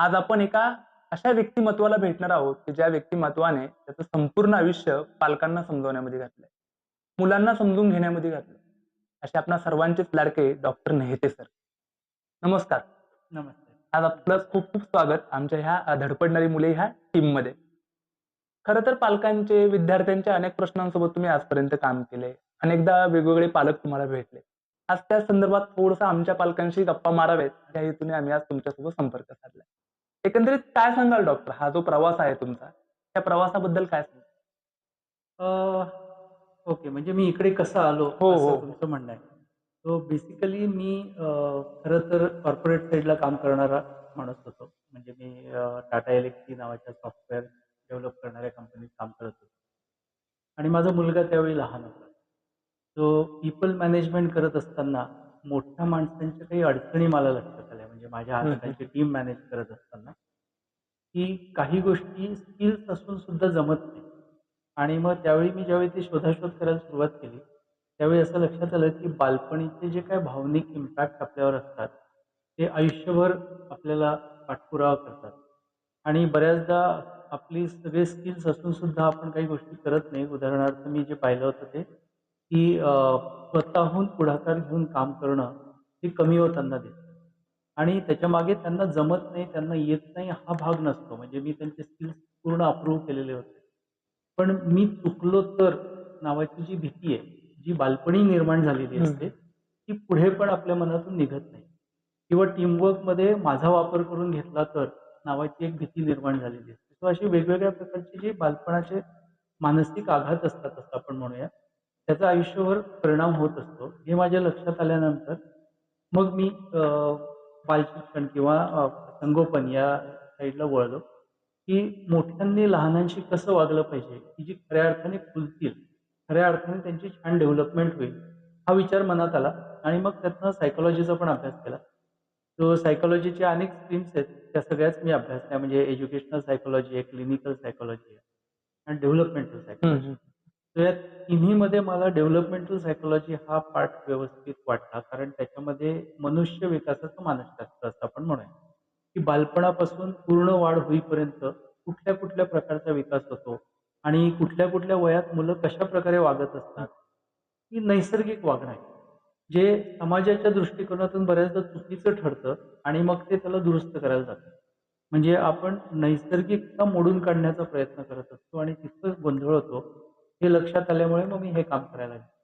आज आपण एका अशा व्यक्तिमत्वाला भेटणार आहोत की ज्या व्यक्तिमत्वाने त्याचं संपूर्ण आयुष्य पालकांना समजवण्यामध्ये घातलंय मुलांना समजून घेण्यामध्ये घातलंय. असे आपणा सर्वांचेच लाडके डॉक्टर नेहते सर. नमस्कार. नमस्ते. आज आपलं खूप खूप स्वागत आमच्या ह्या धडपडणारी मुले ह्या टीममध्ये खरं तर पालकांचे विद्यार्थ्यांच्या अनेक प्रश्नांसोबत तुम्ही आजपर्यंत काम केले. अनेकदा वेगवेगळे पालक तुम्हाला भेटले. आज त्या संदर्भात थोडंसं आमच्या पालकांशी गप्पा मारावेत या हेतूने आम्ही आज तुमच्यासोबत संपर्क साधलाय एकंदरीत काय सांगाल डॉक्टर? हा जो प्रवास आहे तुमचा त्या प्रवासाबद्दल काय सांगाल? ओके. म्हणजे मी इकडे कसं आलो हो, हो. तुमचं म्हणणं आहे. सो बेसिकली मी खरं तर कॉर्पोरेट साईडला काम करणारा माणूस होतो. म्हणजे मी टाटा एलेक्सी नावाच्या सॉफ्टवेअर डेव्हलप करणाऱ्या कंपनीत काम करत होतो. आणि माझा मुलगा त्यावेळी लहान होता. सो पीपल मॅनेजमेंट करत असताना मोठ्या माणसांच्या काही अडचणी मला लक्षात आल्या. म्हणजे माझ्या. हाताखालची टीम मॅनेज करत असताना की काही गोष्टी स्किल्स असून सुद्धा जमत नाही. आणि मग त्यावेळी मी ज्यावेळी ते शोधाशोध करायला सुरुवात केली त्यावेळी असं लक्षात आलं की बालपणीचे जे काय भावनिक इम्पॅक्ट आपल्यावर असतात ते आयुष्यभर आपल्याला पाठपुरावा करतात. आणि बऱ्याचदा आपली सगळे स्किल्स असून सुद्धा आपण काही गोष्टी करत नाही. उदाहरणार्थ मी जे पाहिलं होतं ते की स्वतःहून पुढाकार घेऊन काम करणं हे कमी होताना दिसतं आणि त्याच्यामागे त्यांना जमत नाही त्यांना येत नाही हा भाग नसतो. म्हणजे मी त्यांचे स्किल्स पूर्ण अप्रूव्ह केलेले होते. पण मी चुकलो तर नावाची जी भीती आहे जी बालपणी निर्माण झालेली. असते ती पुढे पण आपल्या मनातून निघत नाही. किंवा टीमवर्कमध्ये माझा वापर करून घेतला तर नावाची एक भीती निर्माण झालेली असते. सो अशी वेगवेगळ्या प्रकारचे जे बालपणाचे मानसिक आघात असतात असं आपण म्हणूया त्याचा आयुष्यावर परिणाम होत असतो. हे माझ्या लक्षात आल्यानंतर मग मी बालशिक्षण किंवा संगोपन या साईडला वळलो की मोठ्यांनी लहानांशी कसं वागलं पाहिजे की जी खऱ्या अर्थाने खुलतील खऱ्या अर्थाने त्यांची छान डेव्हलपमेंट होईल हा विचार मनात आला आणि मग त्यातनं सायकोलॉजीचा पण अभ्यास केला. तो सायकोलॉजीचे अनेक स्ट्रीम्स आहेत त्या सगळ्याच मी अभ्यासल्या म्हणजे एज्युकेशनल सायकोलॉजी आहे क्लिनिकल सायकोलॉजी आहे आणि डेव्हलपमेंटल सायकोलॉजी. तर या तिन्हीमध्ये मला डेव्हलपमेंटल सायकोलॉजी हा पार्ट व्यवस्थित वाटला. कारण त्याच्यामध्ये मनुष्य विकासाचं मानसशास्त्र असं आपण म्हणूया की बालपणापासून पूर्ण वाढ होईपर्यंत कुठल्या कुठल्या प्रकारचा विकास होतो आणि कुठल्या कुठल्या वयात मुलं कशा प्रकारे वागत असतात ही नैसर्गिक वागणं आहे. जे समाजाच्या दृष्टिकोनातून बऱ्याचदा चुकीचं ठरतं आणि मग ते त्याला दुरुस्त करायला जातं. म्हणजे आपण नैसर्गिकता मोडून काढण्याचा प्रयत्न करत असतो आणि तिथं गोंधळ होतो. हे लक्षात आल्यामुळे मग मी हे काम करायला लागलो.